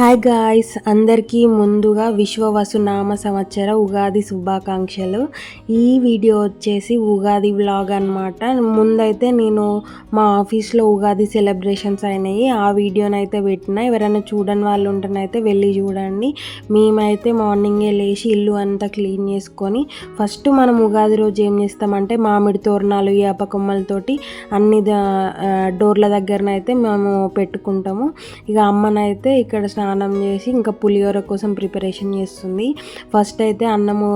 Hi guys అందరికీ ముందుగా విశ్వవసునామ సంవత్సర ఉగాది శుభాకాంక్షలు. ఈ వీడియో వచ్చేసి ఉగాది వ్లాగ్ అనమాట ముందైతే నేను మా ఆఫీస్లో ఉగాది సెలబ్రేషన్స్ అయినాయి. ఆ వీడియోనైతే పెట్టిన. ఎవరైనా చూడని వాళ్ళు ఉంటేనైతే వెళ్ళి చూడండి. మేమైతే మార్నింగే లేచి ఇల్లు అంతా క్లీన్ చేసుకొని ఫస్ట్ మనం ఉగాది రోజు ఏం చేస్తామంటే మామిడి తోరణాలు వేప కొమ్మలతోటి అన్ని డోర్ల దగ్గరనైతే మేము పెట్టుకుంటాము. ఇక అమ్మనైతే ఇక్కడ స్నానం స్నానం చేసి ఇంకా పులిహోర కోసం ప్రిపరేషన్ చేస్తుంది. ఫస్ట్ అయితే అన్నము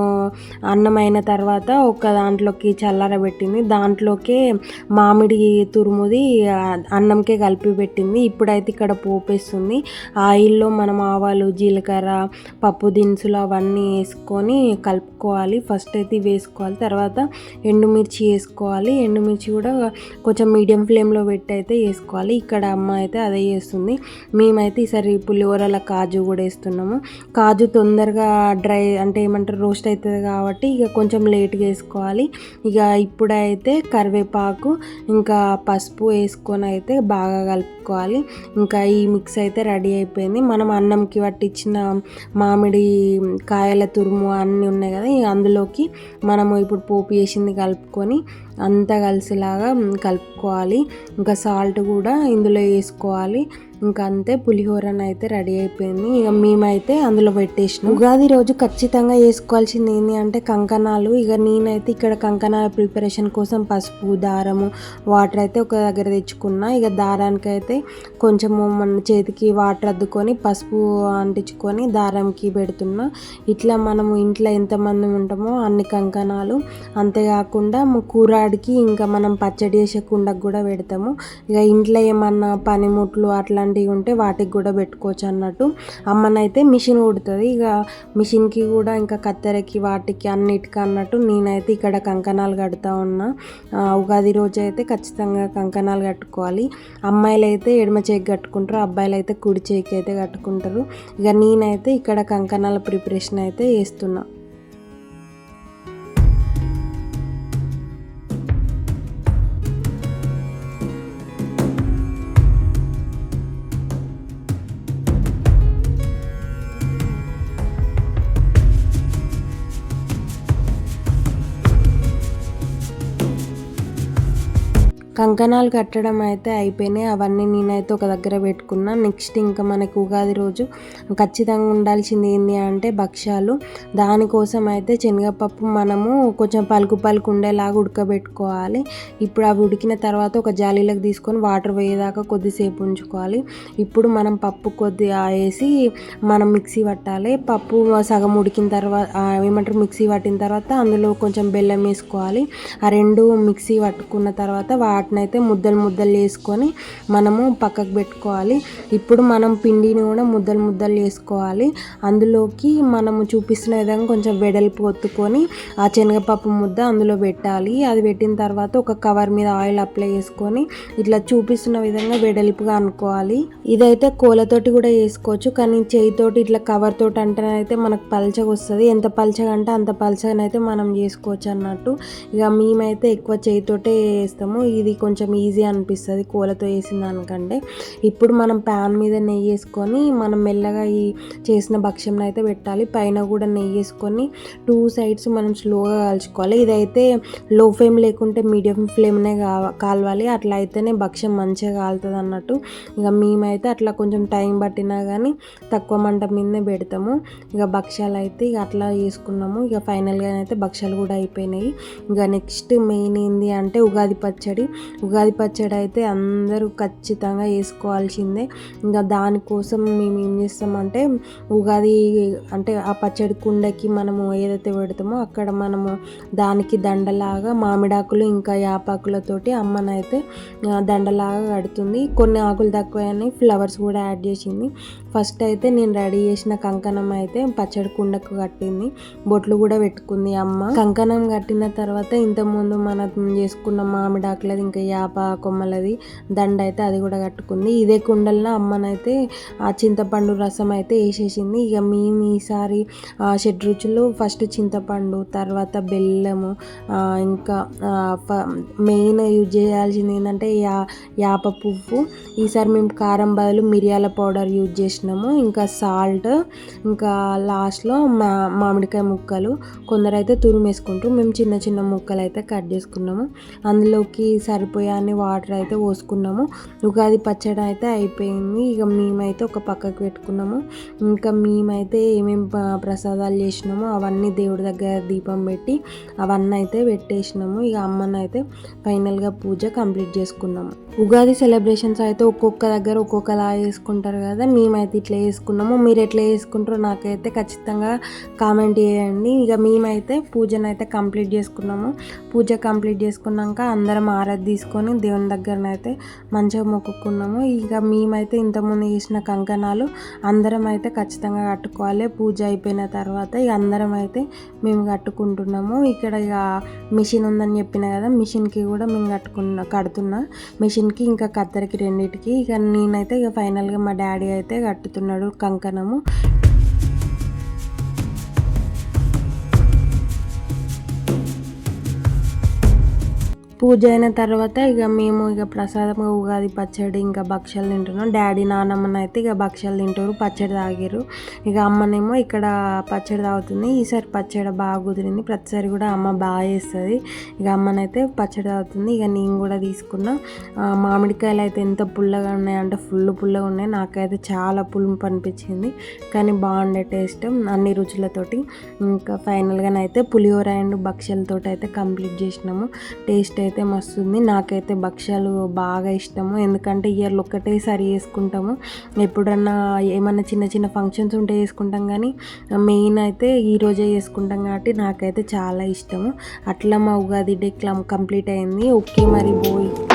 అన్నం అయిన తర్వాత ఒక దాంట్లోకి చల్లారబెట్టింది దాంట్లోకే మామిడి తురుముది అన్నంకే కలిపి పెట్టింది. ఇప్పుడైతే ఇక్కడ పోపేస్తుంది. ఆయిల్లో మనం ఆవాలు జీలకర్ర పప్పు దినుసులు అవన్నీ వేసుకొని కలుపుకోవాలి. ఫస్ట్ అయితే వేసుకోవాలి. తర్వాత ఎండుమిర్చి వేసుకోవాలి. ఎండుమిర్చి కూడా కొంచెం మీడియం ఫ్లేమ్లో పెట్టి అయితే వేసుకోవాలి. ఇక్కడ అమ్మ అయితే అదే చేస్తుంది. మేమైతే ఈసారి కూరల కాజు కూడా వేస్తున్నాము. కాజు తొందరగా డ్రై అంటే ఏమంటారు రోస్ట్ అవుతుంది కాబట్టి ఇక కొంచెం లేట్గా వేసుకోవాలి. ఇక ఇప్పుడైతే కరివేపాకు ఇంకా పసుపు వేసుకొని అయితే బాగా పెట్టుకోవాలి ఇంకా ఈ మిక్స్ అయితే రెడీ అయిపోయింది. మనం అన్నంకి పట్టించిన మామిడి కాయల తురుము అన్నీ ఉన్నాయి కదా ఇక అందులోకి మనము ఇప్పుడు పోపు వేసింది కలుపుకొని అంతా కలిసేలాగా కలుపుకోవాలి. ఇంకా సాల్ట్ కూడా ఇందులో వేసుకోవాలి. ఇంకా అంతే పులిహోరన అయితే రెడీ అయిపోయింది. ఇక మేమైతే అందులో పెట్టేసినాం. ఉగాది రోజు ఖచ్చితంగా వేసుకోవాల్సింది ఏంటి అంటే కంకణాలు. ఇక నేనైతే ఇక్కడ కంకణాల ప్రిపరేషన్ కోసం పసుపు దారము వాటర్ అయితే ఒక దగ్గర తెచ్చుకున్నా. ఇక దారానికి అయితే కొంచెము మన చేతికి వాటర్ అద్దుకొని పసుపు అంటించుకొని దారంకి పెడుతున్నా. ఇట్లా మనము ఇంట్లో ఎంతమంది ఉంటామో అన్ని కంకణాలు. అంతేకాకుండా కూరాడికి ఇంకా మనం పచ్చడి చేసే కుండకు కూడా పెడతాము. ఇక ఇంట్లో ఏమన్నా పనిముట్లు అట్లాంటివి ఉంటే వాటికి కూడా పెట్టుకోవచ్చు అన్నట్టు. అమ్మనైతే మిషన్ కుడుతుంది. ఇక మిషన్కి కూడా ఇంకా కత్తెరకి వాటికి అన్నిటికీ అన్నట్టు నేనైతే ఇక్కడ కంకణాలు కడతా ఉన్నా. ఉగాది రోజు అయితే ఖచ్చితంగా కంకణాలు కట్టుకోవాలి. అమ్మాయిలు అయితే ఎడమ చేయికి కట్టుకుంటారు అబ్బాయిలు అయితే కుడి చేయికి అయితే కట్టుకుంటారు. ఇక నేనైతే ఇక్కడ కంకణాల ప్రిపరేషన్ అయితే చేస్తున్నా. కంకణాలు కట్టడం అయితే అయిపోయినాయి. అవన్నీ నేనైతే ఒక దగ్గర పెట్టుకున్నా. నెక్స్ట్ ఇంకా మనకు ఉగాది రోజు ఖచ్చితంగా ఉండాల్సింది ఏంటి అంటే భక్ష్యాలు. దానికోసం అయితే శనగపప్పు మనము కొంచెం పలుకు పలుకు ఉండేలాగా ఉడకబెట్టుకోవాలి. ఇప్పుడు అవి ఉడికిన తర్వాత ఒక జాలీలకు తీసుకొని వాటర్ పోయేదాకా కొద్దిసేపు ఉంచుకోవాలి. ఇప్పుడు మనం పప్పు కొద్దిగా వేసి మనం మిక్సీ పట్టాలి. పప్పు సగం ఉడికిన తర్వాత ఏమంటారు? మిక్సీ పట్టిన తర్వాత అందులో కొంచెం బెల్లం వేసుకోవాలి. ఆ రెండు మిక్సీ పట్టుకున్న తర్వాత వాటర్ అయితే ముద్దలు ముద్దలు వేసుకొని మనము పక్కకు పెట్టుకోవాలి. ఇప్పుడు మనం పిండిని కూడా ముద్దలు ముద్దలు వేసుకోవాలి అందులోకి మనము చూపిస్తున్న విధంగా కొంచెం వెడల్పు ఒత్తుకొని ఆ శనగపప్పు ముద్ద అందులో పెట్టాలి. అది పెట్టిన తర్వాత ఒక కవర్ మీద ఆయిల్ అప్లై చేసుకొని ఇట్లా చూపిస్తున్న విధంగా వెడల్పుగా అనుకోవాలి. ఇదైతే కోలతోటి కూడా వేసుకోవచ్చు కానీ చేయితోటి ఇట్లా కవర్ తోటి అంటే అయితే మనకు పల్చగా వస్తుంది. ఎంత పలచగా అంటే అంత పలచగానైతే మనం చేసుకోవచ్చు అన్నట్టు. ఇక మేమైతే ఎక్కువ చేయితోటే వేస్తాము ఇది కొంచెం ఈజీ అనిపిస్తుంది కూలతో వేసిన దానికంటే. ఇప్పుడు మనం ప్యాన్ మీద నెయ్యి వేసుకొని మనం మెల్లగా ఈ చేసిన భక్ష్యం అయితే పెట్టాలి. పైన కూడా నెయ్యి వేసుకొని టూ సైడ్స్ మనం స్లోగా కాల్చుకోవాలి. ఇదైతే లో ఫ్లేమ్ లేకుంటే మీడియం ఫ్లేమ్నే కాలవాలి. అట్లా అయితేనే భక్ష్యం మంచిగా కాలుతుంది అన్నట్టు. ఇక మేమైతే అట్లా కొంచెం టైం పట్టినా కానీ తక్కువ మంట మీదనే పెడతాము. ఇక భక్ష్యాలు అయితే ఇక అట్లా చేసుకున్నాము. ఇక ఫైనల్గా అయితే భక్ష్యాలు కూడా అయిపోయినాయి. ఇక నెక్స్ట్ మెయిన్ ఏంది అంటే ఉగాది పచ్చడి. ఉగాది పచ్చడి అయితే అందరూ ఖచ్చితంగా వేసుకోవాల్సిందే. ఇంకా దానికోసం మేము ఏం చేస్తామంటే ఉగాది అంటే ఆ పచ్చడి కుండకి మనము ఏదైతే పెడతామో అక్కడ మనము దానికి దండలాగా మామిడాకులు ఇంకా యాపాకులతోటి అమ్మనైతే దండలాగా కడుతుంది. కొన్ని ఆకులు తక్కువని ఫ్లవర్స్ కూడా యాడ్ చేసింది. ఫస్ట్ అయితే నేను రెడీ చేసిన కంకణం అయితే పచ్చడి కుండకు కట్టింది. బొట్లు కూడా పెట్టుకుంది అమ్మ. కంకణం కట్టిన తర్వాత ఇంతకుముందు మనం చేసుకున్న మామిడాకులది ఇంకా యాప కొమ్మలది దండ అయితే అది కూడా కట్టుకుంది. ఇదే కుండల్లో అమ్మనైతే ఆ చింతపండు రసం అయితే వేసేసింది. ఇక మేము ఈసారి ఆ షెడ్ రుచులు ఫస్ట్ చింతపండు తర్వాత బెల్లము ఇంకా మెయిన్ యూజ్ చేయాల్సింది ఏంటంటే యా యాప పువ్వు. ఈసారి మేము కారం బదులు మిరియాల పౌడర్ యూజ్ చేసినాము. ఇంకా సాల్ట్ ఇంకా లాస్ట్లో మా మామిడికాయ ముక్కలు. కొందరైతే తురిమేసుకుంటారు. మేము చిన్న చిన్న ముక్కలు అయితే కట్ చేసుకున్నాము. అందులోకి సర్ అన్ని వాటర్ అయితే పోసుకున్నాము. ఉగాది పచ్చడి అయితే అయిపోయింది. ఇక మేమైతే ఒక పక్కకు పెట్టుకున్నాము. ఇంకా మేమైతే ఏమేమి ప్రసాదాలు చేసినామో అవన్నీ దేవుడి దగ్గర దీపం పెట్టి అవన్నీ అయితే పెట్టేసినాము. ఇక అమ్మని అయితే ఫైనల్గా పూజ కంప్లీట్ చేసుకున్నాము. ఉగాది సెలబ్రేషన్స్ అయితే ఒక్కొక్క దగ్గర ఒక్కొక్కలా చేసుకుంటారు కదా. మేమైతే ఇట్లా చేసుకున్నాము. మీరు ఎట్లా చేసుకుంటారో నాకైతే ఖచ్చితంగా కామెంట్ చేయండి. ఇక మేమైతే పూజను అయితే కంప్లీట్ చేసుకున్నాము. పూజ కంప్లీట్ చేసుకున్నాక అందరం ఆరాధి తీసుకొని దేవుని దగ్గరనైతే మంచిగా మొక్కుకున్నాము. ఇక మేమైతే ఇంతకుముందు చేసిన కంకణాలు అందరం అయితే ఖచ్చితంగా కట్టుకోవాలి. పూజ అయిపోయిన తర్వాత ఇక అందరం అయితే మేము కట్టుకుంటున్నాము. ఇక్కడ ఇక మిషన్ ఉందని చెప్పిన కదా మిషన్కి కూడా మేము కట్టుకున్న కడుతున్నా మిషన్కి ఇంకా కత్తెరకి రెండింటికి. ఇక నేనైతే ఇక ఫైనల్గా మా డాడీ అయితే కట్టుతున్నాడు కంకణము. పూజ అయిన తర్వాత ఇక మేము ఇక ప్రసాదంగా ఉగాది పచ్చడి ఇంకా భక్ష్యాలు తింటున్నాం. డాడీ నాన్నమ్మని అయితే ఇక భక్ష్యాలు తింటారు పచ్చడి తాగారు ఇక అమ్మనేమో ఇక్కడ పచ్చడి తాగుతుంది. ఈసారి పచ్చడి బాగా కుదిరింది. ప్రతిసారి కూడా అమ్మ బాగా చేస్తుంది. ఇక అమ్మనైతే పచ్చడి తాగుతుంది. ఇక నేను కూడా తీసుకున్నా మామిడికాయలు అయితే ఎంత పుల్లగా ఉన్నాయంటే ఫుల్ పుల్లగా ఉన్నాయి. నాకైతే చాలా పులుపు అనిపించింది. కానీ బాగుండే టేస్ట్ అన్ని రుచులతోటి. ఇంకా ఫైనల్గానైతే పులిహోర అండ్ భక్ష్యాలతోటి అయితే కంప్లీట్ చేసినాము. టేస్ట్ అయితే మస్తు ఉంది నాకైతే భక్ష్యాలు బాగా ఇష్టము. ఎందుకంటే ఇయర్లు ఒక్కటేసారి చేసుకుంటాము ఎప్పుడన్నా ఏమన్నా చిన్న చిన్న ఫంక్షన్స్ ఉంటే చేసుకుంటాం కానీ మెయిన్ అయితే ఈ రోజే చేసుకుంటాం కాబట్టి నాకైతే చాలా ఇష్టము. అట్లా మా ఉగాది డే కంప్లీట్ అయింది. ఓకే మరి బోయ్.